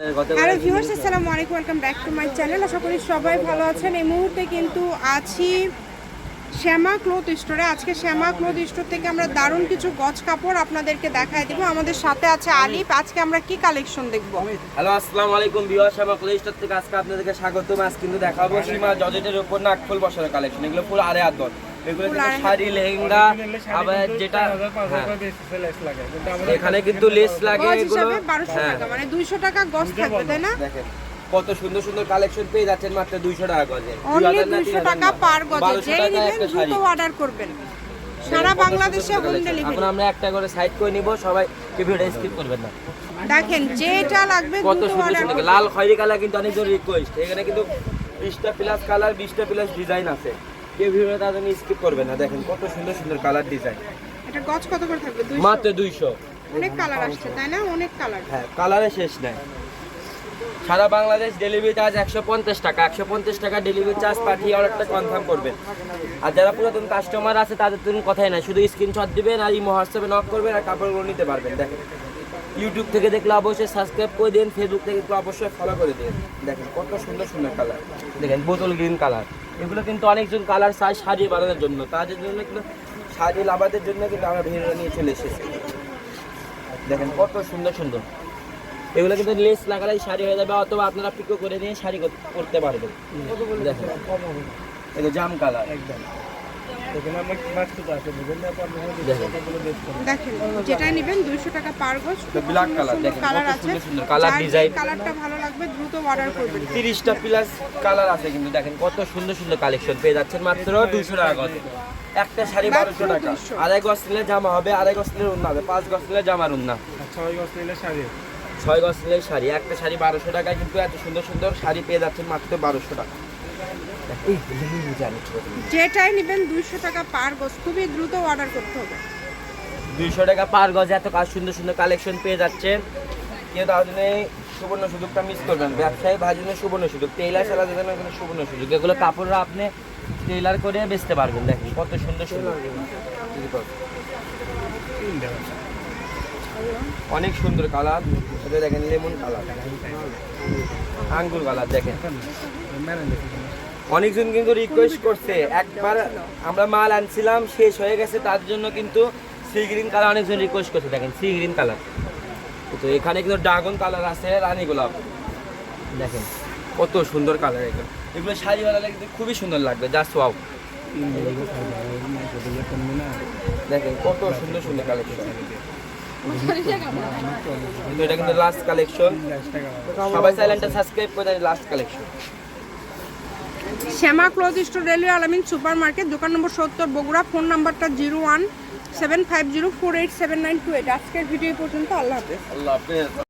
Hello viewers, আসসালামু আলাইকুম, welcome back to my channel. আশা করি সবাই ভালো আছেন। এই মুহূর্তে কিন্তু আছি শ্যামা ক্লোথ স্টোরে। আজকে শ্যামা ক্লোথ স্টোর থেকে আমরা দারুণ কিছু গজ কাপড় আপনাদেরকে দেখাই দেবো। আমাদের সাথে আছে আলিফ। আজকে আমরা কি কালেকশন দেখব? হ্যালো, আসসালামু আলাইকুম ভিউয়ার শামা প্লে স্টোর থেকে আজকে আপনাদেরকে স্বাগতম। আজ কিন্তু দেখাবো সীমা জর্জেটের উপর নাকফুল বসানো কালেকশন। এগুলো পুরো আড়ে আদর এগুলো Full কিন্তু আড়াই শাড়ি লেহেঙ্গা আবার যেটা হ্যাঁ, এখানে কিন্তু লেস লাগে এগুলো। হ্যাঁ। মানে দুইশো টাকা গজ থাকবে তাই না? কত সুন্দর সুন্দর কালেকশন পেয়ে যাচ্ছেন মাত্র দুইশো টাকা গজে। অনলি দুইশো টাকা পার গজে। যেই নেবেন দ্রুত অর্ডার করবেন। সারা বাংলাদেশে হোম ডেলিভারি এখন আমরা একটা করে সাইড করে নিব সবাই ভিডিওটা স্কিপ করবেন না। দেখেন যেটা লাগবে কত সুন্দর লাল খয়েরি কালার কিন্তু অনেকজন রিকোয়েস্ট এখানে কিন্তু বিশটা প্লাস কালার বিশটা প্লাস ডিজাইন আছে। কেউ ভিডিওটা জন্য স্কিপ করবে না। দেখেন কত সুন্দর সুন্দর কালার ডিজাইন এটা গজ কত করে থাকবে? 200 মাত্র দুইশো। অনেক কালার আসছে তাই না? অনেক কালার হ্যাঁ কালারে শেষ নাই। সারা বাংলাদেশ ডেলিভারি চার্জ একশো পঞ্চাশ টাকা। একশো পঞ্চাশ টাকা ডেলিভারি চার্জ পাঠিয়ে অর্ডারটা কনফার্ম করবেন। আর যারা পুরাতন কাস্টমার আছে তাদের তো কথাই নাই। শুধু স্ক্রিনশট দিবেন আর ইমো হোয়াটসঅ্যাপে নক করবেন আর কাপড়গুলো নিতে পারবেন। দেখেন ইউটিউব থেকে দেখলে অবশ্যই সাবস্ক্রাইব করে দিন ফেসবুক থেকে অবশ্যই ফলো করে দিন। দেখেন কত সুন্দর সুন্দর কালার দেখেন বোতল গ্রিন কালার এগুলো কিন্তু অনেকজন কালার সাজ শাড়ি বানানোর জন্য। তাদের জন্য কিন্তু শাড়ি লাভাদের জন্য কিন্তু আমরা ভেড়া নিয়ে চলে এসেছি। দেখেন কত সুন্দর সুন্দর। এগুলো কিন্তু লেস লাগালেই শাড়ি হয়ে যাবে অথবা আপনারা পিকো করে নিয়ে শাড়ি করতে পারবেন। দেখেন। এটা জাম কালার। দেখেন দেখেন যেটাই নেবেন দুইশো টাকা পার গজ এটা black দেখেন, কালার কত আছে সুন্দর সুন্দর colour যার যে design। কালারটা ভালো লাগবে দ্রুত অর্ডার করবেন। তিরিশটা প্লাস কালার আছে কিন্তু দেখেন কত সুন্দর সুন্দর কালেকশন পেয়ে যাচ্ছেন মাত্র দুশো টাকা গজ একটা শাড়ি বারোশো টাকা। 200 আড়াই গজ নিলে জামা হবে আড়াই গজ নিলে উন্না হবে পাঁচ গজ নিলে জামার উন্না ছয় গজ নিলে শাড়ি একটা শাড়ি বারোশো টাকায় কিন্তু এত সুন্দর সুন্দর শাড়ি পেয়ে যাচ্ছেন মাত্র বারোশো টাকা। যেটাই নেবেন দুইশো টাকা পার গজ। খুবই দ্রুত অর্ডার করতে হবে। দুইশো টাকা পার গজে, এত কাজ সুন্দর সুন্দর কালেকশন পেয়ে যাচ্ছেন কেউ এই সুবর্ণ সুযোগটা মিস করবেন। ব্যবসায়ী জন্য সুবর্ণ সুযোগ টেইলার চালাতে জন্য এখানে সুবর্ণ সুযোগ। এগুলো কাপড়রা আপনি টেইলার করে বেচতে পারবেন। দেখেন কত সুন্দর সুন্দর অনেক সুন্দর কালার এটা দেখেন লেমন কালার আঙ্গুর কালার দেখেন। অনেকজন কিন্তু রিকোয়েস্ট করছে। একবার আমরা মাল আনছিলাম, শেষ হয়ে গেছে, তার জন্য কিন্তু সি গ্রিন কালার অনেকজন রিকোয়েস্ট করছে। দেখেন সি গ্রিন কালার তো এখানে কিন্তু ড্রাগন কালার আছে, রানী গোলাপ। দেখেন, কত সুন্দর কালার এগুলো। এগুলো শাড়ি বানালে কিন্তু খুবই সুন্দর লাগবে জাস্ট ওয়াও দেখেন, কত সুন্দর সুন্দর কালেকশন এটা কিন্তু লাস্ট কালেকশন সবাই চ্যানেলটা সাবস্ক্রাইব করে last collection Shyama cloth store, railway Alamin super market দোকান নম্বর সত্তর, বগুড়া, ফোন নাম্বারটা zero one seven five zero four eight seven nine two eight. আজকের ভিডিও পর্যন্ত, আল্লাহ হাফেজ। আল্লাহ হাফেজ।